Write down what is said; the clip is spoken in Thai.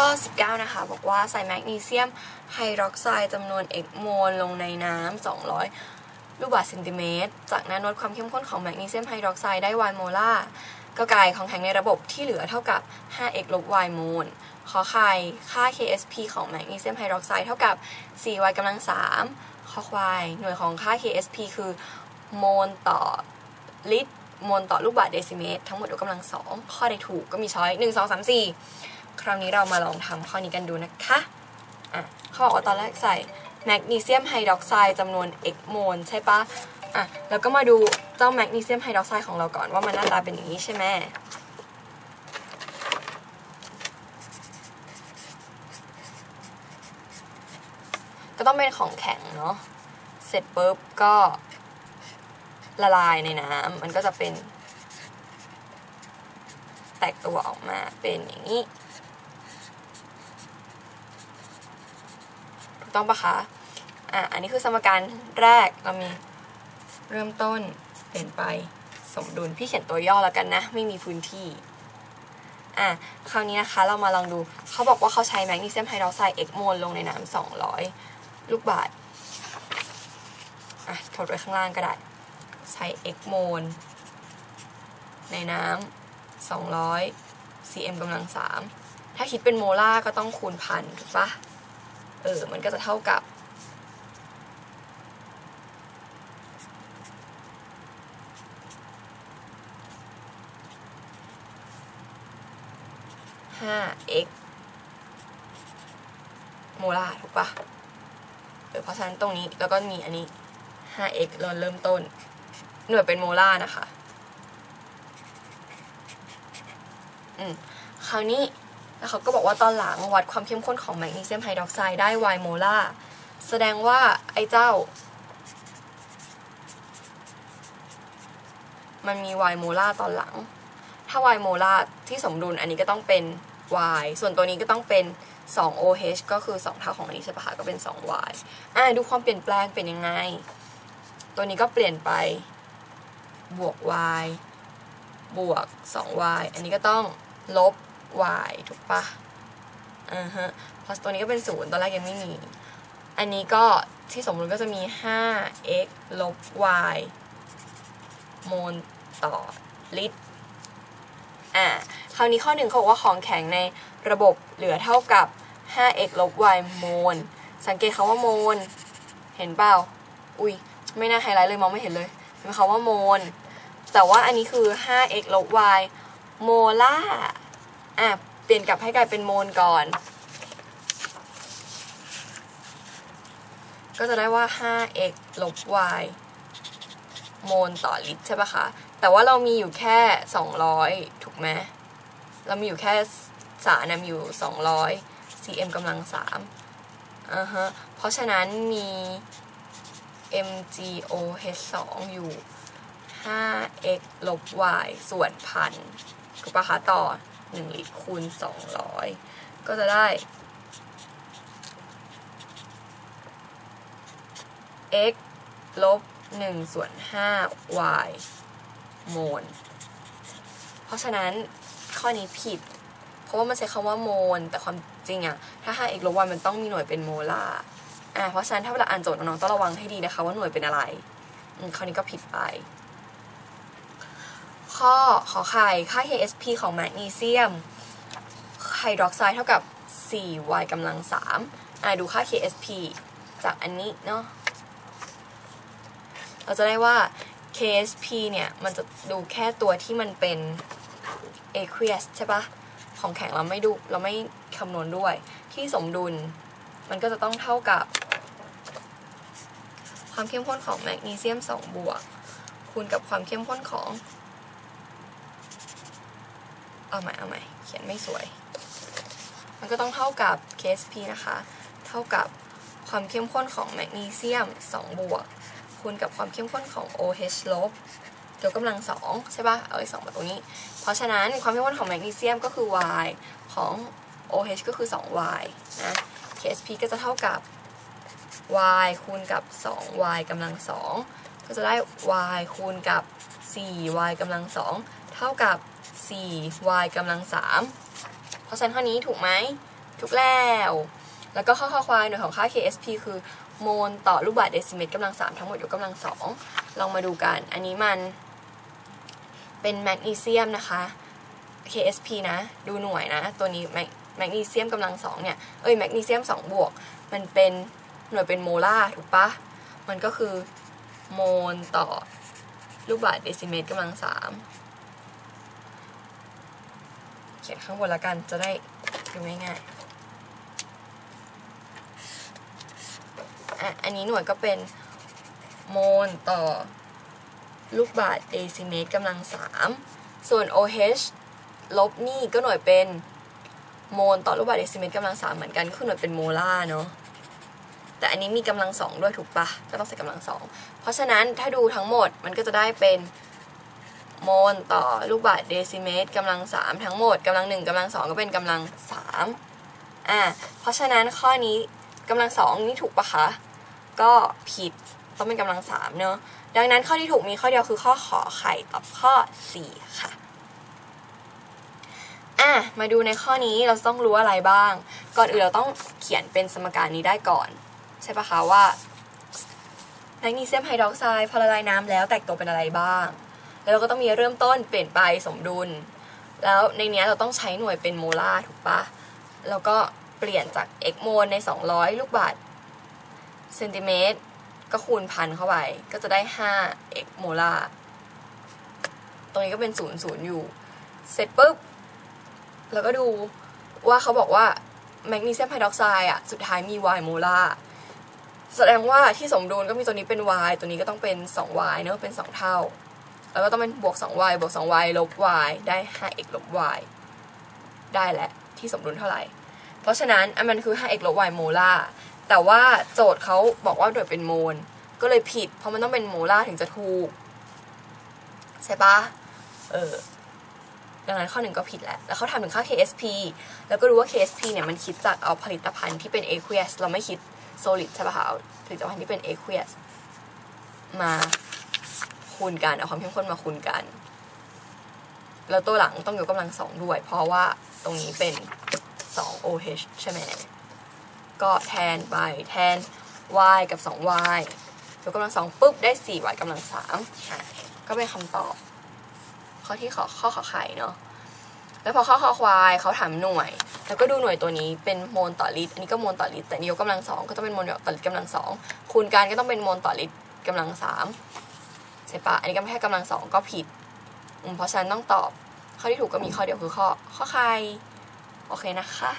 ข้อ 19 นะคะ บอกว่าใส่แมกนีเซียมไฮดรอกไซด์จำนวน x โมลลงในน้ำ200 ลูกบาศก์เซนติเมตร จากนั้นลดความเข้มข้นของแมกนีเซียมไฮดรอกไซด์ได้ y โมลาร์ก็กลายของแข็งในระบบที่เหลือเท่ากับ 5x ลบ y โมลขอไข่ค่า KSP ของแมกนีเซียมไฮดรอกไซด์เท่ากับ 4y กำลัง 3ข้อควาย หน่วยของค่า KSP คือโมลต่อลิตร โมลต่อลูกบาศก์เดซิเมตร ทั้งหมดยกกำลังสองข้อใดถูกก็มีช้อย 1 2 3 4 คราวนี้เรามาลองทำข้อนี้กันดูนะคะอะเขาบอกว่าตอนแรกใส่แมกนีเซียมไฮดรอกไซด์จำนวน x โมลใช่ปะอะแล้วก็มาดูเจ้าแมกนีเซียมไฮดรอกไซด์ของเราก่อนว่ามันหน้าตาเป็นอย่างนี้ใช่ไหมก็ต้องเป็นของแข็งเนาะเสร็จปุ๊บก็ละลายในน้ำมันก็จะเป็น แตกตัวออกมาเป็นอย่างนี้ ถูก ต้องปะคะอะอันนี้คือสมการแรกเรามีเริ่มต้นเปลี่ยนไปสมดุลพี่เขียนตัวย่อแล้วกันนะ ไม่มีพื้นที่อะคราวนี้นะคะเรามาลองดูเขาบอกว่าเขาใช้แมกนีเซียมไฮดรอกไซด์ x โมลลงในน้ำ200 ลูกบาศก์อะถดไว้ข้างล่างก็ได้ ใช้ x โมลในน้ำ200 cm กำลัง3ถ้าคิดเป็นโมลาร์ก็ต้องคูณพันถูกปะ เออ มันก็จะเท่ากับ 5x โมลาร์ถูกปะเออเพราะฉะนั้นตรงนี้แล้วก็มีอันนี้ 5x เราเริ่มต้น หน่วยเป็นโมลาร์นะคะ อืม คราวนี้ แล้วเขาก็บอกว่าตอนหลังวัดความเข้มข้นของแมกนีเซียมไฮดรอกไซด์ได้ y โมลาร์แสดงว่าไอ้เจ้า มันมี y โมลาร์ตอนหลัง ถ้า y โมลาร์ที่สมดุลอันนี้ก็ต้องเป็น y ส่วนตัวนี้ก็ต้องเป็น 2 OH ก็คือ 2 เท่าของอันนี้ใช่ปะคะก็เป็น 2y อะดูความเปลี่ยนแปลงเป็นยังไง ตัวนี้ก็เปลี่ยนไปบวก y บวก 2y อันนี้ก็ต้องลบ y ถูกปะอ่าฮะพราะตัวนี้ก็เป็นศูนย์ตอนแรกยังไม่มี อันนี้ก็ที่สมมติก็จะมี 5x ลบ y โมลต่อลิตร อ่า คราวนี้ข้อหนึ่งเขาบอกว่าของแข็งในระบบเหลือเท่ากับ 5x ลบ y โมล สังเกตคาว่าโมล เห็นเปล่า อุ้ย ไม่น่าไฮไลท์เลยมองไม่เห็นเลยเห็นคะว่าโมล แต่ว่าอันนี้คือ 5x ลบ y โมล่า อะเปลี่ยนกลับให้กลายเป็นโมลก่อน ก็จะได้ว่า 5x ลบ y โมลต่อลิตรใช่ปะคะ แต่ว่าเรามีอยู่แค่ 200 ถูกไหมเรามีอยู่แค่สารนะมีอยู่ 200 cm กำลัง3อ่าฮะ เพราะฉะนั้นมี mgOH2 อยู่ 5x ลบ y ส่วนพันถูกปะคะต่อ 1ลิตรคูณ 200 ก็จะได้ x ลบ1ส่วน5 y โมล เพราะฉะนั้นข้อนี้ผิด เพราะว่ามันใช้คำว่าโมล แต่ความจริงอะถ้า 5x ลบ y มันต้องมีหน่วยเป็นโมลาร์อ่าเพราะฉะนั้นถ้าเวลาอ่านโจทย์น้องๆต้องระวังให้ดีนะคะ ว่าหน่วยเป็นอะไร ข้อนี้ก็ผิดไป ข้อขอไข่ค่า KSP ของแมกนีเซียมไฮดรอกไซด์เท่ากับ 4y กำลัง3อ่าดูค่า KSP จากอันนี้เนาะเราจะได้ว่า KSP เนี่ย มันจะดูแค่ตัวที่มันเป็น aqueous ใช่ปะของแข็งเราไม่ดูเราไม่คำนวณด้วย ที่สมดุลมันก็จะต้องเท่ากับ ความเข้มข้นของแมกนีเซียม 2 บวก คูณกับความเข้มข้นของ เอาใหม่เอาใหม่เขียนไม่สวย มันก็ต้องเท่ากับ KSP นะคะ เท่ากับความเข้มข้นของแมกนีเซียม 2 บวก คูณกับความเข้มข้นของ OH ลบยกกำลังสองใช่ปะเอาไอ้สองมาตรงนี้ เพราะฉะนั้นความเข้มข้นของแมกนีเซียมก็คือ y ของ OH ก็คือ 2y นะ KSP ก็จะเท่ากับ y คูณกับ 2y กำลังสองก็จะได้ y คูณกับ 4y กำลังสองเท่ากับ 4y กำลังสามเพราะฉะนั้นข้อนี้ถูกไหมทุกแล้ว แล้วก็ข้อข้อควายหน่วยของค่า KSP คือโมลต่อลูกบาศก์เดซิเมตรกำลังสามทั้งหมดยกกำลังสองลองมาดูกัน อันนี้มันเป็นแมกนีเซียมนะคะ KSP นะ ดูหน่วยนะ ตัวนี้แมกแมกนีเซียมกำลังสองเนี่ย เอ้ยแมกนีเซียมสองบวก มันเป็นหน่วยเป็นโมลาร์ถูกปะ มันก็คือโมลต่อลูกบาศก์เดซิเมตรกำลังสาม เขียนข้างบนละกันจะได้ดูง่ายๆอะอันนี้หน่วยก็เป็นโมลต่อลูกบาศก์เดซิเมตรกำลังสามส่วน OH ลบนี่ก็หน่วยเป็นโมลต่อลูกบาศก์เดซิเมตรกำลังสามเหมือนกันคือหน่วยเป็นโมลาร์เนาะแต่อันนี้มีกำลังสองด้วยถูกปะก็ต้องใส่กำลังสองเพราะฉะนั้นถ้าดูทั้งหมดมันก็จะได้เป็น โมลต่อลูกบาศก์เดซิเมตรกำลังสามทั้งหมดกำลังหนึ่งกำลังสองก็เป็นกำลังสามอ่าเพราะฉะนั้นข้อนี้กำลังสองนี่ถูกปะคะ ก็ผิดต้องเป็นกำลังสามเนอะดังนั้นข้อที่ถูกมีข้อเดียวคือข้อขอไข่ตอบข้อสี่ค่ะ อะ มาดูในข้อนี้เราต้องรู้อะไรบ้าง ก่อนอื่นเราต้องเขียนเป็นสมการนี้ได้ก่อน ใช่ปะคะว่าแมกนีเซียมไฮดรอกไซด์พอละลายน้ำแล้วแตกตัวเป็นอะไรบ้าง แล้วเราก็ต้องมีเริ่มต้นเปลี่ยนไปสมดุล แล้วในเนี้ยเราต้องใช้หน่วยเป็นโมลาร์ถูกปะแล้วก็เปลี่ยนจาก x โมลใน 200 ลูกบาศก์เซนติเมตรก็คูณพันเข้าไป ก็จะได้5 x โมลาร์ตรงนี้ก็เป็น0 0อยู่ เสร็จปุ๊บแล้วก็ดูว่าเขาบอกว่าแมกนีเซียมไฮดรอกไซด์อะ สุดท้ายมี y โมลาร์แสดงว่าที่สมดุลก็มีตัวนี้เป็น y ตัวนี้ก็ต้องเป็น 2y เนอะเป็น 2 เท่า แล้วก็ต้องเป็นบวก 2y บวก 2y ลบ y ได้ 5x ลบ y ได้แหละที่สมดุลเท่าไหร่ เพราะฉะนั้นอันมันคือ 5x ลบ y โมลาร์แต่ว่าโจทย์เขาบอกว่าโดยเป็นโมล ก็เลยผิด เพราะมันต้องเป็นโมลาร์ถึงจะถูก ใช่ปะเออดังนั้นข้อหนึ่งก็ผิดแหละแล้วเขาทำถึงค่า KSP แล้วก็รู้ว่า KSP เนี่ยมันคิดจากเอาผลิตภัณฑ์ที่เป็น aqueous เราไม่คิด solid ใช่ปะคะเอาผลิตภัณฑ์ที่เป็น aqueous มา คูณกันเอาความเข้มข้นมาคูณกัน แล้วตัวหลังต้องยกกำลังสองด้วย เพราะว่าตรงนี้เป็น2 OH ใช่ไหมก็แทนไปแทน y กับ 2y ยกกำลังสองปุ๊บได้ 4y กำลังสามก็เป็นคำตอบ ข้อที่ขอข้อขอไข่เนาะแล้วพอข้อคอควายเขาถามหน่วย แล้วก็ดูหน่วยตัวนี้เป็นโมลต่อลิตรอันนี้ก็โมลต่อลิตรแต่นี่ยกกำลังสองก็ต้องเป็นโมลต่อลิตรกำลังสองคูณกันก็ต้องเป็นโมลต่อลิตรกำลังสาม ช่ปะอันนี้ก็แค่กำลังสองก็ผิดอืมเพราะฉะนั้นต้องตอบข้อที่ถูกก็มีข้อเดียวคือข้อข้อใคร โอเคนะคะ